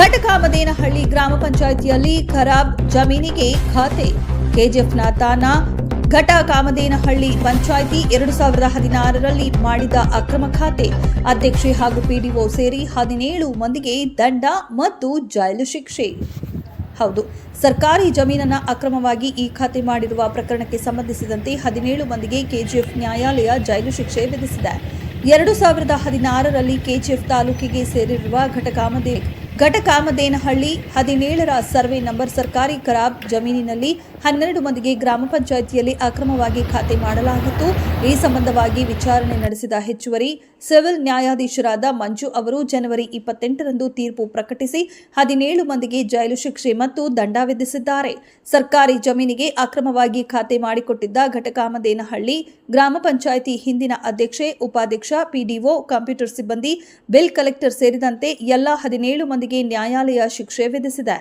ಕಾಮದೇನಹಳ್ಳಿ ಗ್ರಾಮ ಪಂಚಾಯಿತಿಯಲ್ಲಿ ಖರಾಬ್ ಜಮೀನಿಗೆ ಖಾತೆ. ಕೆಜಿಎಫ್ನ ತಾನ ಘಟ ಕಾಮದೇನಹಳ್ಳಿ ಪಂಚಾಯಿತಿ ಎರಡು ಸಾವಿರದ ಹದಿನಾರರಲ್ಲಿ ಮಾಡಿದ ಅಕ್ರಮ ಖಾತೆ. ಅಧ್ಯಕ್ಷೆ ಹಾಗೂ ಪಿಡಿಒ ಸೇರಿ ಹದಿನೇಳು ಮಂದಿಗೆ ದಂಡ ಮತ್ತು ಜೈಲು ಶಿಕ್ಷೆ. ಹೌದು, ಸರ್ಕಾರಿ ಜಮೀನನ್ನು ಅಕ್ರಮವಾಗಿ ಈ ಖಾತೆ ಮಾಡಿರುವ ಪ್ರಕರಣಕ್ಕೆ ಸಂಬಂಧಿಸಿದಂತೆ ಹದಿನೇಳು ಮಂದಿಗೆ ಕೆಜಿಎಫ್ ನ್ಯಾಯಾಲಯ ಜೈಲು ಶಿಕ್ಷೆ ವಿಧಿಸಿದೆ. ಎರಡು ಸಾವಿರದ ಹದಿನಾರರಲ್ಲಿ ಕೆಜಿಎಫ್ ತಾಲೂಕಿಗೆ ಸೇರಿರುವ ಘಟಕಾಮದೇ ಘಟಕಾಮದೇನಹಳ್ಳಿ ಹದಿನೇಳರ ಸರ್ವೆ ನಂಬರ್ ಸರ್ಕಾರಿ ಖರಾಬ್ ಜಮೀನಿನಲ್ಲಿ ಹನ್ನೆರಡು ಮಂದಿಗೆ ಗ್ರಾಮ ಪಂಚಾಯಿತಿಯಲ್ಲಿ ಅಕ್ರಮವಾಗಿ ಖಾತೆ ಮಾಡಲಾಗಿತ್ತು. ಈ ಸಂಬಂಧವಾಗಿ ವಿಚಾರಣೆ ನಡೆಸಿದ ಹೆಚ್ಚುವರಿ ಸಿವಿಲ್ ನ್ಯಾಯಾಧೀಶರಾದ ಮಂಜು ಅವರು ಜನವರಿ ಇಪ್ಪತ್ತೆಂಟರಂದು ತೀರ್ಪು ಪ್ರಕಟಿಸಿ ಹದಿನೇಳು ಮಂದಿಗೆ ಜೈಲು ಶಿಕ್ಷೆ ಮತ್ತು ದಂಡ ವಿಧಿಸಿದ್ದಾರೆ. ಸರ್ಕಾರಿ ಜಮೀನಿಗೆ ಅಕ್ರಮವಾಗಿ ಖಾತೆ ಮಾಡಿಕೊಟ್ಟಿದ್ದ ಘಟಕಾಮದೇನಹಳ್ಳಿ ಗ್ರಾಮ ಪಂಚಾಯಿತಿ ಹಿಂದಿನ ಅಧ್ಯಕ್ಷೆ, ಉಪಾಧ್ಯಕ್ಷ, ಪಿಡಿಒ, ಕಂಪ್ಯೂಟರ್ ಸಿಬ್ಬಂದಿ, ಬಿಲ್ ಕಲೆಕ್ಟರ್ ಸೇರಿದಂತೆ ಎಲ್ಲ ಹದಿನೇಳು ಮಂದಿಗೆ ನ್ಯಾಯಾಲಯ ಶಿಕ್ಷೆ ವಿಧಿಸಿದೆ.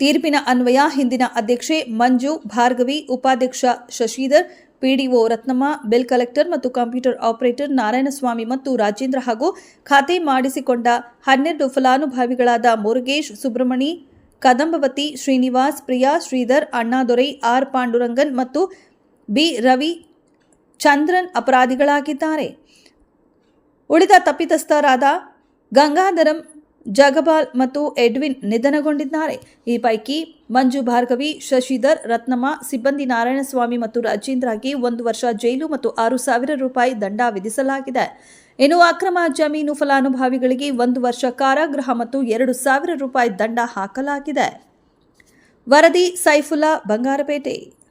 ತೀರ್ಪಿನ ಅನ್ವಯ ಹಿಂದಿನ ಅಧ್ಯಕ್ಷೆ ಮಂಜು ಭಾರ್ಗವಿ, ಉಪಾಧ್ಯಕ್ಷ Shashidhar, PDO Ratnamma, bill collector ಮತ್ತು ಕಂಪ್ಯೂಟರ್ ಆಪರೇಟರ್ ನಾರಾಯಣಸ್ವಾಮಿ ಮತ್ತು ರಾಜೇಂದ್ರ ಹಾಗೂ ಖಾತೆ ಮಾಡಿಸಿಕೊಂಡ ಹನ್ನೆರಡು ಫಲಾನುಭವಿಗಳಾದ ಮುರುಗೇಶ್ ಸುಬ್ರಮಣಿ ಕದಂಬವತಿ ಶ್ರೀನಿವಾಸ್, ಪ್ರಿಯಾ ಶ್ರೀಧರ್ ಅಣ್ಣಾದೊರೈ ಆರ್ ಪಾಂಡುರಂಗನ್ ಮತ್ತು ಬಿ ರವಿ ಚಂದ್ರನ್ ಅಪರಾಧಿಗಳಾಗಿದ್ದಾರೆ. ಉಳಿದ ತಪ್ಪಿತಸ್ಥರಾದ ಗಂಗಾಧರಂ ಜಗಪಾಲ್ ಮತ್ತು ಎಡ್ವಿನ್ ನಿಧನಗೊಂಡಿದ್ದಾರೆ. ಈ ಪೈಕಿ ಮಂಜು ಭಾರ್ಗವಿ, ಶಶಿಧರ್, ರತ್ನಮ್ಮ, ಸಿಬ್ಬಂದಿ ನಾರಾಯಣಸ್ವಾಮಿ ಮತ್ತು ರಾಜೇಂದ್ರಗೆ ಒಂದು ವರ್ಷ ಜೈಲು ಮತ್ತು ಆರು ಸಾವಿರ ರೂಪಾಯಿ ದಂಡ ವಿಧಿಸಲಾಗಿದೆ. ಇನ್ನು ಅಕ್ರಮ ಜಮೀನು ಫಲಾನುಭವಿಗಳಿಗೆ ಒಂದು ವರ್ಷ ಕಾರಾಗೃಹ ಮತ್ತು ಎರಡು ಸಾವಿರ ರೂಪಾಯಿ ದಂಡ ಹಾಕಲಾಗಿದೆ. ವರದಿ ಸೈಫುಲ್ಲಾ ಬಂಗಾರಪೇಟೆ.